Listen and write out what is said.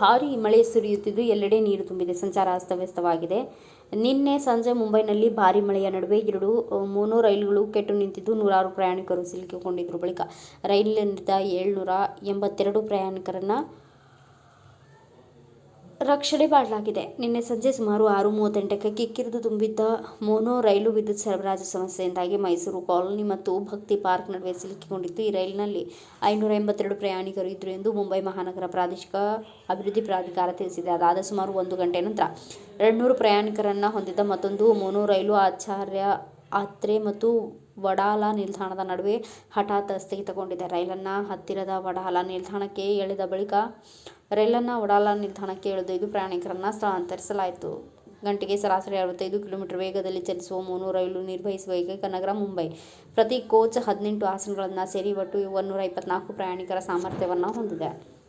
ಭಾರೀ ಮಳೆ ಸುರಿಯುತ್ತಿದ್ದು, ಎಲ್ಲೆಡೆ ನೀರು ತುಂಬಿದೆ. ಸಂಚಾರ ಅಸ್ತವ್ಯಸ್ತವಾಗಿದೆ. ನಿನ್ನೆ ಸಂಜೆ ಮುಂಬೈನಲ್ಲಿ ಭಾರಿ ಮಳೆಯ ನಡುವೆ ಎರಡು, ಮೂರು ರೈಲುಗಳು ಕೆಟ್ಟು ನಿಂತಿದ್ದು, ನೂರಾರು ಪ್ರಯಾಣಿಕರು ಸಿಲುಕಿಕೊಂಡಿದ್ದರು ಬಳಿಕ. ರೈಲಿನಿಂದ ಏಳ್ನೂರ ಎಂಬತ್ತೆರಡು ಪ್ರಯಾಣಿಕರನ್ನ ರಕ್ಷಣೆ ಮಾಡಲಾಗಿದೆ ನಿನ್ನೆ ಸಂಜೆ ಸುಮಾರು ಆರು ಮೂವತ್ತೆಂಟಕ್ಕೆ ಕಿಕ್ಕಿರಿದು ತುಂಬಿದ್ದ ಮೋನೋ ರೈಲು ವಿದ್ಯುತ್ ಸರಬರಾಜು ಸಮಸ್ಯೆಯಿಂದಾಗಿ ಮೈಸೂರು ಕಾಲೋನಿ ಮತ್ತು ಭಕ್ತಿ ಪಾರ್ಕ್ ನಡುವೆ ಸಿಲುಕಿಕೊಂಡಿತ್ತು. ಈ ರೈಲಿನಲ್ಲಿ ಐನೂರ ಎಂಬತ್ತೆರಡು ಪ್ರಯಾಣಿಕರು ಇದ್ದರು ಎಂದು ಮುಂಬೈ ಮಹಾನಗರ ಪ್ರಾದೇಶಿಕ ಅಭಿವೃದ್ಧಿ ಪ್ರಾಧಿಕಾರ ತಿಳಿಸಿದೆ. ಅದಾದ ಸುಮಾರು ಒಂದು ಗಂಟೆ ನಂತರ ಎರಡ್ನೂರು ಪ್ರಯಾಣಿಕರನ್ನು ಹೊಂದಿದ್ದ ಮತ್ತೊಂದು ಮೋನೋ ರೈಲು ಆಚಾರ್ಯ ಆತ್ರೆ ಮತ್ತು ವಡಾಲ ನಿಲ್ದಾಣದ ನಡುವೆ ಹಠಾತ್ ಸ್ಥಗಿತಗೊಂಡಿದೆ ರೈಲನ್ನು ಹತ್ತಿರದ ವಡಾಲ ನಿಲ್ದಾಣಕ್ಕೆ ಎಳೆದ ಬಳಿಕ ರೈಲನ್ನ ಉಡಾಲ ನಿಲ್ದಾಣಕ್ಕೆ ಎಳೆದೊಯ್ದು ಪ್ರಯಾಣಿಕರನ್ನು ಸ್ಥಳಾಂತರಿಸಲಾಯಿತು. ಗಂಟೆಗೆ ಸರಾಸರಿ ಅರವತ್ತೈದು ಕಿಲೋಮೀಟರ್ ವೇಗದಲ್ಲಿ ಚಲಿಸುವ ಮೂರು ರೈಲು ನಿರ್ವಹಿಸುವ ಏಕೈಕ ನಗರ ಮುಂಬೈ. ಪ್ರತಿ ಕೋಚ್ ಹದಿನೆಂಟು ಆಸನಗಳನ್ನು ಸೇರಿ ಒಟ್ಟು ಒನ್ನೂರ ಇಪ್ಪತ್ನಾಲ್ಕು ಪ್ರಯಾಣಿಕರ ಸಾಮರ್ಥ್ಯವನ್ನು ಹೊಂದಿದೆ.